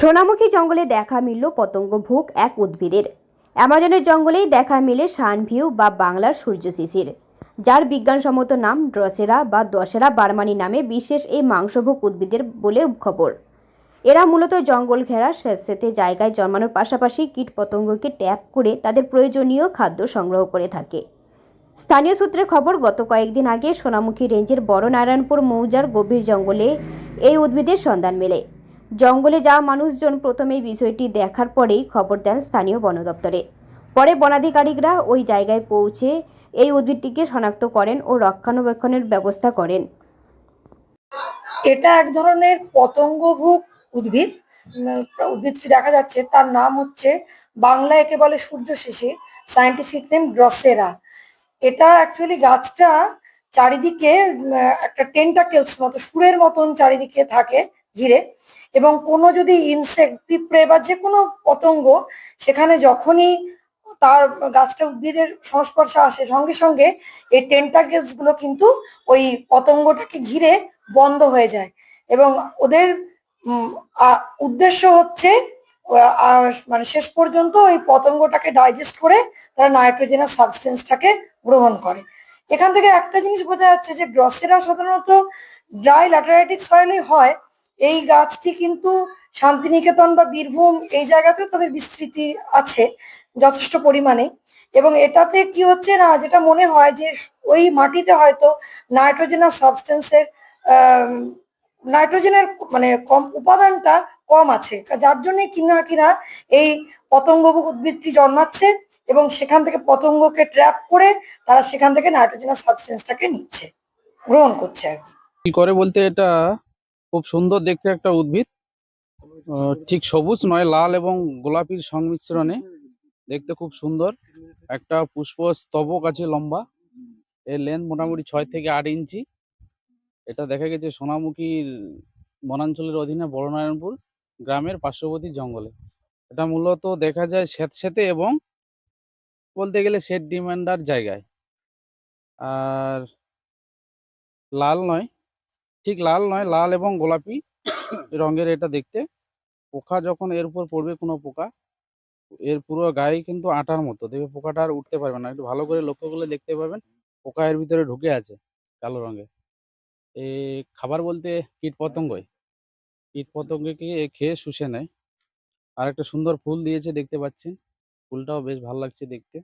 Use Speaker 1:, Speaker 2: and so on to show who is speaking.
Speaker 1: সোনামুখী জঙ্গলে দেখা মিলল পতঙ্গভুক এক উদ্ভিদের। অ্যামাজনের জঙ্গলেই দেখা মেলে সানভিউ বা বাংলার সূর্য শিশির, যার বিজ্ঞানসম্মত নাম ড্রসেরা বা দশেরা বারমানি নামে বিশেষ এই মাংসভোগ উদ্ভিদের বলে খবর। এরা মূলত জঙ্গল ঘেরা স্যাঁতস্যাঁতে জায়গায় জন্মানোর পাশাপাশি কীটপতঙ্গকে ট্যাপ করে তাদের প্রয়োজনীয় খাদ্য সংগ্রহ করে থাকে। স্থানীয় সূত্রে খবর, গত কয়েকদিন আগে সোনামুখী রেঞ্জের বড় নারায়ণপুর মৌজার গভীর জঙ্গলে এই উদ্ভিদের সন্ধান মেলে। জঙ্গলে যাওয়া মানুষজন প্রথমে বিষয়টি দেখার পরেই খবর দেন স্থানীয় বন দপ্তরে। পরে বনাধিকারিকরা ওই জায়গায় পৌঁছে এই উদ্ভিদটিকে শনাক্ত করেন ও রক্ষণাবেক্ষণের ব্যবস্থা করেন।
Speaker 2: এটা এক ধরনের পতঙ্গভুক উদ্ভিদ। উদ্ভিদটি দেখা যাচ্ছে, তার নাম হচ্ছে বাংলা একে বলে সূর্য শিশির সায়েন্টিফিক নেম ড্রসেরা। এটা অ্যাকচুয়ালি গাছটা চারিদিকে একটা টেন্টাকেলস মতো, সুরের মতন চারিদিকে থাকে। ঘিরে। এবং কোনো যদি ইনসেক্ট পিঁপড়ে বা যে কোনো পতঙ্গ সেখানে যখনই তার গাছটা উদ্ভিদের সংস্পর্শে আসে, সঙ্গে সঙ্গে এই টেন্টাকেলসগুলো কিন্তু ওই পতঙ্গটাকে ঘিরে বন্ধ হয়ে যায়। এবং ওদের উদ্দেশ্য হচ্ছে মানে শেষ পর্যন্ত ওই পতঙ্গটাকে ডাইজেস্ট করে তারা নাইট্রোজেনাস সাবস্টেন্সটাকে গ্রহণ করে। এখান থেকে একটা জিনিস বোঝা যাচ্ছে যে ড্রসেরা সাধারণত ড্রাই ল্যাটারাইটিক সয়েলে হয় এই গাছটি কিন্তু শান্তিনিকেতন বা বীরভূম এই জায়গাতেও তাদের বিস্তৃতি আছে যথেষ্ট পরিমাণে। এবং এটাতে কি হচ্ছে না, যেটা মনে হয় যে ওই মাটিতে হয়তো নাইট্রোজেনাস সাবস্টেন্সের নাইট্রোজেনের মানে কম, উপাদানটা কম আছে। যার জন্য কিনা কিনা এই পতঙ্গ উদ্ভিদটি জন্মাচ্ছে এবং সেখান থেকে পতঙ্গকে ট্র্যাপ করে তারা সেখান থেকে নাইট্রোজেনাস সাবস্টেন্সটাকে নিচ্ছে, গ্রহণ করছে আর কি
Speaker 3: করে বলতে এটা খুব সুন্দর দেখতে একটা উদ্ভিদ। ঠিক সবুজ নয়, লাল এবং গোলাপির সংমিশ্রণে। দেখতে খুব সুন্দর। একটা পুষ্প স্তবক আছে লম্বা। এর লেন্থ মোটামুটি ছয় থেকে আট ইঞ্চি। এটা দেখা গেছে সোনামুখীর বনাঞ্চলের অধীনে বড়নারায়ণপুর গ্রামের পার্শ্ববর্তী জঙ্গলে। এটা মূলত দেখা যায় স্যাঁতস্যাঁতে এবং বলতে গেলে সেট ডিমান্ডার জায়গায়। আর লাল নয় ঠিক লাল নয়, লাল এবং গোলাপি রঙের এটা দেখতে। পোকা যখন এর উপর পড়বে কোনো পোকা, এর পুরো গায়ে কিন্তু আটার মতো। দেখবে পোকাটা আর উঠতে পারবে না। একটু ভালো করে লক্ষ্য করলে দেখতে পাবেন, পোকা এর ভিতরে ঢুকে আছে কালো রঙের এ খাবার বলতে কীট পতঙ্গই। কীট পতঙ্গকে খেয়ে শুষে নেয়। আর একটা সুন্দর ফুল দিয়েছে, দেখতে পাচ্ছেন। ফুলটাও বেশ ভালো লাগছে দেখতে।